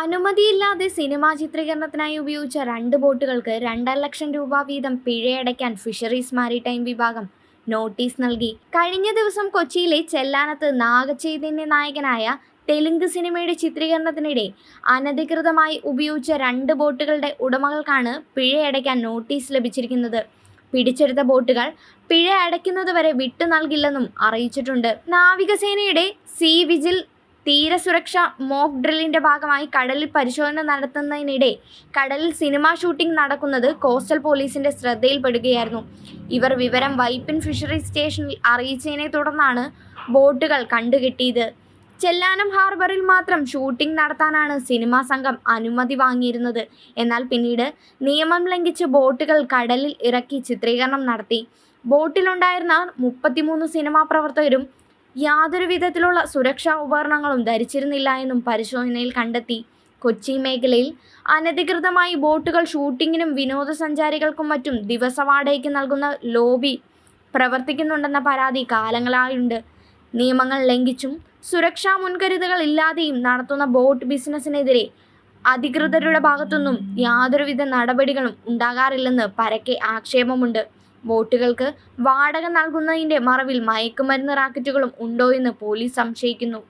അനുമതിയില്ലാതെ സിനിമാ ചിത്രീകരണത്തിനായി ഉപയോഗിച്ച രണ്ട് ബോട്ടുകൾക്ക് രണ്ടര ലക്ഷം രൂപ വീതം പിഴയടയ്ക്കാൻ ഫിഷറീസ് മാരിടൈം വിഭാഗം നോട്ടീസ് നൽകി. കഴിഞ്ഞ ദിവസം കൊച്ചിയിലെ ചെല്ലാനത്ത് നാഗചൈതന്യ നായകനായ തെലുങ്ക് സിനിമയുടെ ചിത്രീകരണത്തിനിടെ അനധികൃതമായി ഉപയോഗിച്ച രണ്ട് ബോട്ടുകളുടെ ഉടമകൾക്കാണ് പിഴയടയ്ക്കാൻ നോട്ടീസ് ലഭിച്ചിരിക്കുന്നത്. പിടിച്ചെടുത്ത ബോട്ടുകൾ പിഴ അടയ്ക്കുന്നതുവരെ വിട്ടു നൽകില്ലെന്നും അറിയിച്ചിട്ടുണ്ട്. നാവികസേനയുടെ സീ വിജിൽ തീരസുരക്ഷ മോക്ക് ഡ്രില്ലിന്റെ ഭാഗമായി കടലിൽ പരിശോധന നടത്തുന്നതിനിടെ കടലിൽ സിനിമാ ഷൂട്ടിംഗ് നടക്കുന്നത് കോസ്റ്റൽ പോലീസിന്റെ ശ്രദ്ധയിൽപ്പെടുകയായിരുന്നു. ഇവർ വിവരം വൈപ്പിൻ ഫിഷറീസ് സ്റ്റേഷനിൽ അറിയിച്ചതിനെ തുടർന്നാണ് ബോട്ടുകൾ കണ്ടുകിട്ടിയത്. ചെല്ലാനം ഹാർബറിൽ മാത്രം ഷൂട്ടിംഗ് നടത്താനാണ് സിനിമാ സംഘം അനുമതി വാങ്ങിയിരുന്നത്. എന്നാൽ പിന്നീട് നിയമം ലംഘിച്ച് ബോട്ടുകൾ കടലിൽ ഇറക്കി ചിത്രീകരണം നടത്തി. ബോട്ടിലുണ്ടായിരുന്ന മുപ്പത്തിമൂന്ന് സിനിമാ പ്രവർത്തകരും യാതൊരു വിധത്തിലുള്ള സുരക്ഷാ ഉപകരണങ്ങളും ധരിച്ചിരുന്നില്ല എന്നും പരിശോധനയിൽ കണ്ടെത്തി. കൊച്ചി മേഖലയിൽ അനധികൃതമായി ബോട്ടുകൾ ഷൂട്ടിങ്ങിനും വിനോദസഞ്ചാരികൾക്കും മറ്റും ദിവസവാടകയ്ക്ക് നൽകുന്ന ലോബി പ്രവർത്തിക്കുന്നുണ്ടെന്ന പരാതി കാലങ്ങളായുണ്ട്. നിയമങ്ങൾ ലംഘിച്ചും സുരക്ഷാ മുൻകരുതലുകൾ ഇല്ലാതെയും നടത്തുന്ന ബോട്ട് ബിസിനസ്സിനെതിരെ അധികൃതരുടെ ഭാഗത്തുനിന്നും യാതൊരുവിധ നടപടികളും ഉണ്ടാകാറില്ലെന്ന് പരക്കെ ആക്ഷേപമുണ്ട്. ബോട്ടുകൾക്ക് വാടക നൽകുന്നതിന്റെ മറവിൽ മയക്കുമരുന്ന് റാക്കറ്റുകളും ഉണ്ടോയെന്ന് പോലീസ് സംശയിക്കുന്നു.